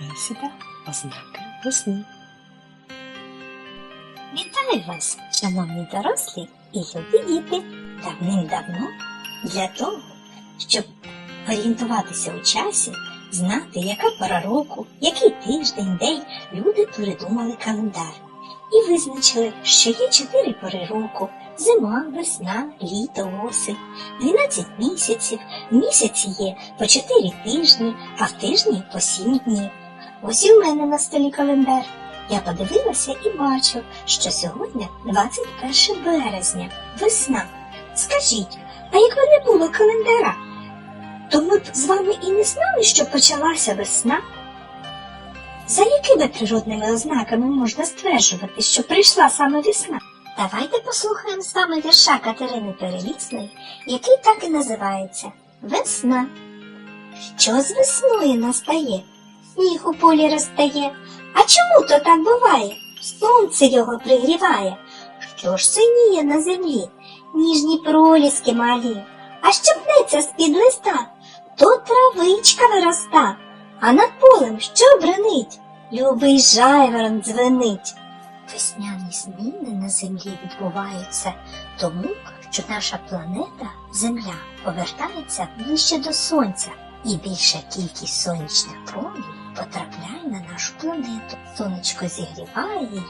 Бесіда ознаки весни. Вітаю вас, шановні дорослі і любі діти. Давним-давно для того, щоб орієнтуватися у часі, знати, яка пора року, який тиждень, день, люди придумали календар і визначили, що є чотири пори року зима, весна, літо, осінь, 12 місяців, в місяці є по 4 тижні, а в тижні по 7 днів. Ось і в мене на столі календар. Я подивилася і бачу, що сьогодні 21 березня, весна. Скажіть, а якби не було календара, то ми б з вами і не знали, що почалася весна? За якими природними ознаками можна стверджувати, що прийшла саме весна? Давайте послухаємо з вами вірша Катерини Перелісної, який так і називається Весна. Що з весною настає? Сніг у полі розтає. А чому то так буває? Сонце його пригріває. Що ж синіє на землі? Ніжні проліски малі. А що пнеться з-під листа? То травичка вироста, а над полем що бренить? Любий жайворон дзвенить. Весняні зміни на землі відбуваються тому, що наша планета Земля повертається ближче до сонця, і більша кількість сонячних промінь потрапляє на нашу планету. Сонечко зігріває її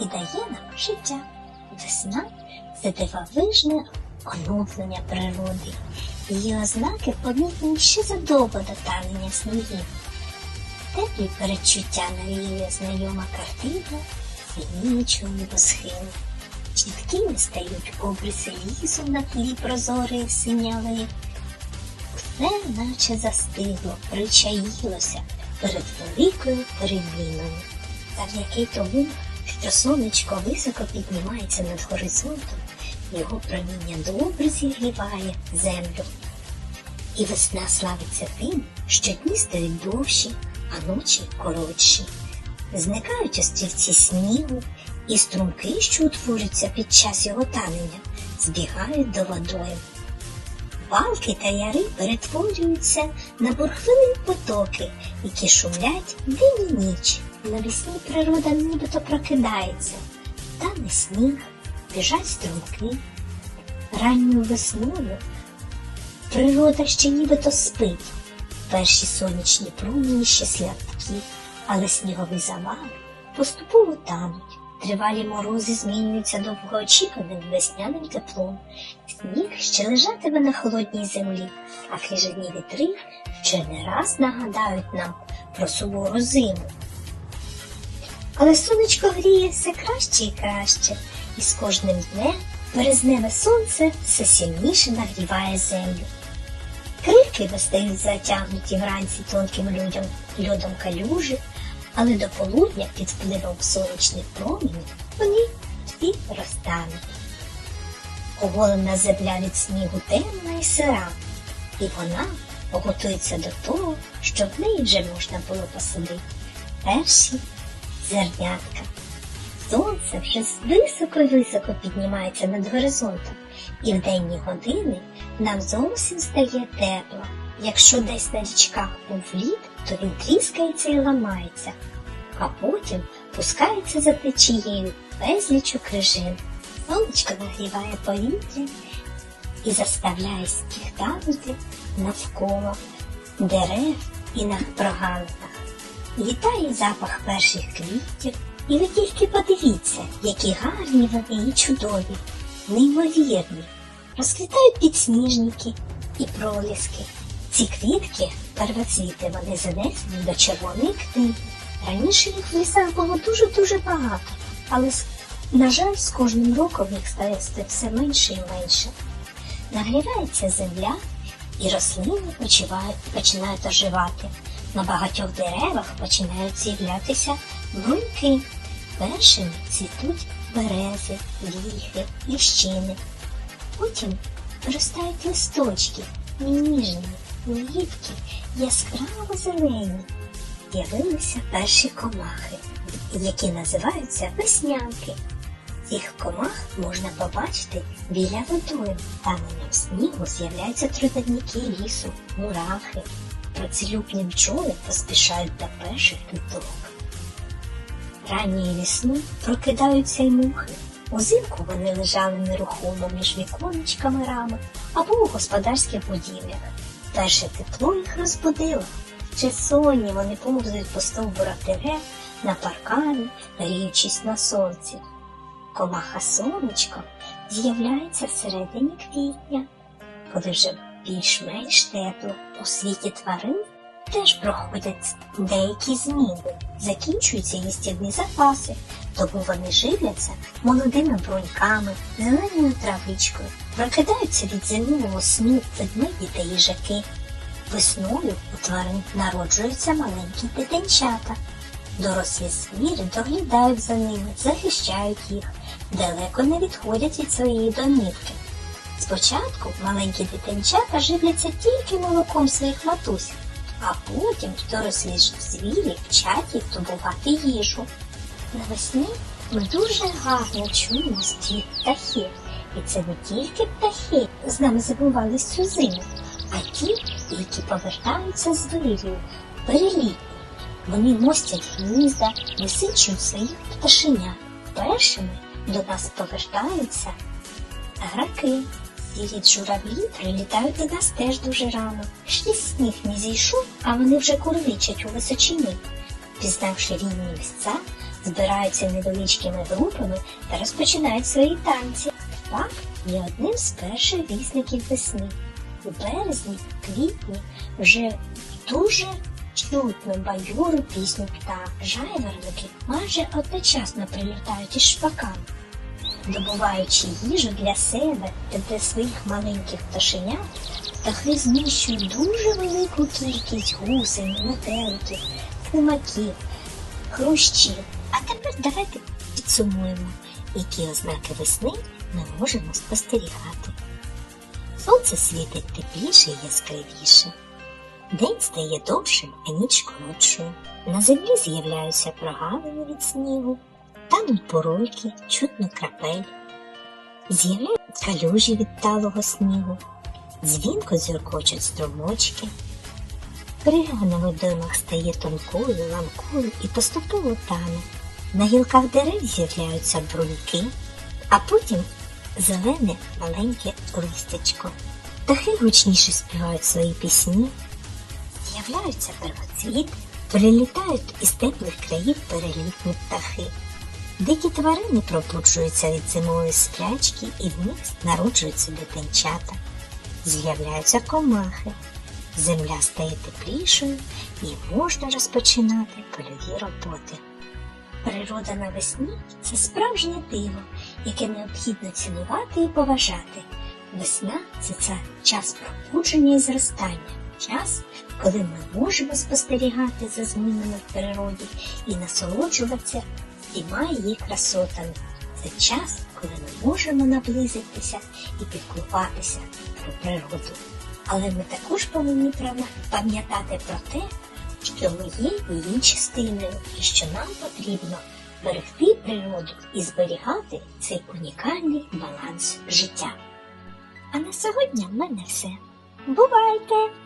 і дає нам життя. Весна це дивовижне оновлення природи. Її ознаки помітні ще задовго до танення снігів. Теплі передчуття навіює знайома картина синічого небосхилу. Чіткими стають обриси лісу на тлі прозорої синявої. Все наче застигло, причаїлося перед великою переміною. Завдяки тому, що сонечко високо піднімається над горизонтом, його проміння добре зігріває землю. І весна славиться тим, що дні стають довші, а ночі коротші. Зникають острівці снігу, і струмки, що утворюються під час його танення, збігають до водою. Балки та яри перетворюються на бурхливі потоки, які шумлять день і ніч. Навесні природа нібито прокидається, тане сніг, біжать струмки. Ранньою весною природа ще нібито спить. Перші сонячні промені ще слабкі, але снігові завали поступово тануть. Тривалі морози змінюються довгоочікуваним весняним теплом. Сніг ще лежатиме на холодній землі, а крижані вітри ще не раз нагадають нам про сувору зиму. Але сонечко гріє все краще і краще, і з кожним днем березневе сонце все сильніше нагріває землю. Крики достають затягнуті вранці тонким людям льодом калюжі, але до полудня під впливом сонячних промінів вони всі розтануть. Оголена земля від снігу темна і сира, і вона готується до того, щоб в неї вже можна було посадити перші зернятка. Сонце вже високо-високо піднімається над горизонтом, і в денні години нам зовсім стає тепло. Якщо десь на річках був лід, то він тріскається і ламається, а потім пускається за течією безліч крижин. Сонечко нагріває повітря і заставляє сніг танути навколо дерев і на прогалинах. Вітає запах перших квітів, і ви тільки подивіться, які гарні вони і чудові, неймовірні. Розквітають підсніжники і проліски. Ці квітки, первоцвіти, вони занесені до червоної книги. Раніше їх в лісах було дуже-дуже багато, але, на жаль, з кожним роком їх стає все менше і менше. Нагрівається земля, і рослини починають оживати. На багатьох деревах починають з'являтися бруньки. Першими цвітуть берези, вільхи, ліщини. Потім виростають листочки, ніжні, липкі, яскраво зелені. З'явилися перші комахи, які називаються веснянки. Цих комах можна побачити біля водою. Таненням снігу з'являються трудовники лісу, мурахи. працелюбні бджоли поспішають до перших квіток. Ранньої весни прокидаються й мухи. Узимку вони лежали нерухомо між віконечками рами або у господарських будівлях. Перше тепло їх розбудило. Ще сонні вони повзають по стовбурах дерев на паркані, гріючись на сонці. Комаха сонечко з'являється всередині квітня, коли вже більш-менш тепло у світі тварин теж проходять деякі зміни, закінчуються їстівні запаси, тому вони живляться молодими бруньками, зеленою травичкою, прокидаються від зимового сну ведмеді та їжаки. Весною у тварин народжуються маленькі дитинчата. Дорослі звірі доглядають за ними, захищають їх, далеко не відходять від своєї домівки. Спочатку маленькі дитинчата живляться тільки молоком своїх матусь, а потім дорослі звірі вчать їх добувати їжу. Навесні ми дуже гарно чуємо спів птахів. І це не тільки птахи з нами забували цю зиму, а ті, які повертаються з вирію, перелітні. Вони мостять гнізда, висичують своїх пташенят. Першими до нас повертаються граки. Сірі журавлі прилітають до нас теж дуже рано. Ще сніг не зійшов, а вони вже курличать у височині. Пізнавши рівні місця, збираються невеличкими групами та розпочинають свої танці. Так є одним з перших вісників весни. У березні, квітні вже дуже чутно баюру пісню птах. Жайворонки майже одночасно прилітають із шпаками. Добуваючи їжу для себе та для своїх маленьких пташенят, птахи знищують дуже велику кількість гусень, метеликів, слимаків, хрущів. Тепер давайте підсумуємо, які ознаки весни ми можемо спостерігати. Сонце світить тепліше і яскравіше. День стає довшим, а ніч коротшою. На землі з'являються прогалини від снігу, тануть бурульки, чутно крапель. З'являються калюжі від талого снігу, дзвінко дзюркочуть струмочки. Крига на водоймах стає тонкою, ламкою і поступово тане. На гілках дерев з'являються бруньки, а потім зелене маленьке листячко. Птахи гучніше співають свої пісні, з'являються первоцвіт, прилітають із теплих країв перелітні птахи. Дикі тварини пробуджуються від зимової сплячки і в них народжуються дитинчата. З'являються комахи. Земля стає теплішою і можна розпочинати польові роботи. Природа навесні це справжнє диво, яке необхідно цінувати і поважати. Весна це, це час пробудження і зростання, час, коли ми можемо спостерігати за змінами в природі і насолоджуватися всіма її красотами. Це час, коли ми можемо наблизитися і піклуватися про природу. Але ми також повинні пам'ятати про те, що ми є її частиною і що нам потрібно берегти природу і зберігати цей унікальний баланс життя. А на сьогодні в мене все. Бувайте!